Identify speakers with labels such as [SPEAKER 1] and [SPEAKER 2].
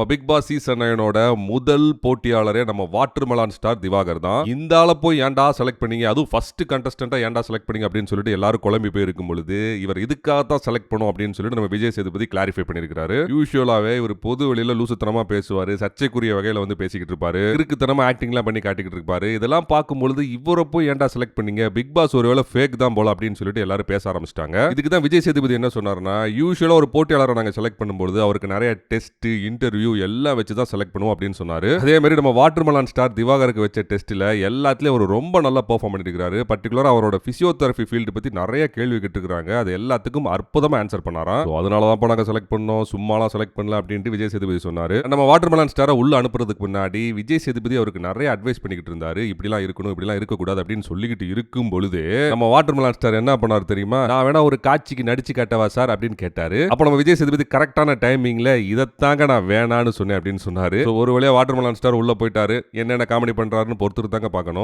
[SPEAKER 1] நம்ம big Boss season நைனோட முதல் போட்டியாளரே நம்ம வாட்டர்மலான் ஸ்டார் திவாகர் தான். இந்த ஆளை போய் ஏன்டா செலக்ட் பண்ணீங்க? அதுவும் ஃபர்ஸ்ட் கண்டஸ்டண்டா ஏன்டா செலக்ட் பண்ணீங்க? அப்படின்னு சொல்லிட்டு எல்லாரும் குழம்பி போயிருக்கும் பொழுது இவர் இதுக்காக தான் செலக்ட் பண்ணும் அப்படின்னு சொல்லிட்டு நம்ம விஜய் சேதுபதி கிளாரிஃபை பண்ணிருக்காரு யூஸ்வலாவே இவர் பொது வெளியில லூசுத்தனமா பேசுவாரு சர்ச்சைக்குரிய வகையில வந்து பேசிக்கிட்டு இருப்பாரு இருக்குத்தனமா ஆக்டிங்லாம் பண்ணி காட்டிக்கிட்டு இருப்பாரு. இதெல்லாம் பார்க்கும்பொழுது இவரை போய் ஏன்டா செலக்ட் பண்ணீங்க? பிக் பாஸ் ஒருவேளை ஃபேக் தான் போல அப்படின்னு சொல்லிட்டு எல்லாரும் பேச ஆரம்பிச்சிட்டாங்க. இதுக்கு தான் விஜய் சேதுபதி என்ன சொன்னார்னா யூஸ்வலா ஒரு போட்டியாளரை நாங்க செலக்ட் பண்ணும்போது அவருக்கு நிறைய டெஸ்ட் இன்டர்வியூ எல்லாம் வச்சு தான் செலக்ட் பண்ணுவோம் அப்படின்னு சொன்னார். அதே மாதிரி நம்ம வாட்டர்மலான் ஸ்டார் திவாகருக்கு வச்ச டெஸ்ட்டில் எல்லாத்துலேயும் அவர் ரொம்ப நல்லா பர்ஃபார்ம் பண்ணிருக்காரு பர்டிகுலராக அவரோட ஃபிசியோதெரபி ஃபீல்டு பற்றி நிறைய கேள்வி கேட்டுருக்காங்க அது எல்லாத்துக்கும் அற்புதமாக ஆன்சர் பண்ணாராம். ஸோ அதனால தான் நாங்கள் செலக்ட் பண்ணோம். சும்மாலாம் செலக்ட் பண்ணல அப்படின்ட்டு விஜய் சேதுபதி சொன்னார். நம்ம வாட்டர்மலான் ஸ்டாரை உள்ள அனுப்புறதுக்கு முன்னாடி விஜய் சேதுபதி அவருக்கு நிறைய அட்வைஸ் பண்ணிக்கிட்டு இருந்தாரு. இப்படிலாம் இருக்கணும் இப்படிலாம் இருக்கக்கூடாது அப்படின்னு சொல்லிக்கிட்டு இருக்கும் பொழுது நம்ம வாட்டர்மலான் ஸ்டார் என்ன பண்ணார் தெரியுமா? நான் வேணா ஒரு காட்சிக்கு நடிச்சு காட்டவா சார் அப்படின்னு கேட்டாரு. அப்போ நம்ம விஜய் சேதுபதி கரெக்டான டைமிங்ல இதைத்தாங்க நான் வேணான்னு சொன்னேன் அப்படின்னு சொன்னாரு. ஒரு ஒரு வழியா வாட்டர்மலான் ஸ்டார் உள்ள போயிட்டாரு. என்னென்ன காமெடி பண்றாருன்னு பொறுத்துட்டு தாங்க பார்க்கணும்.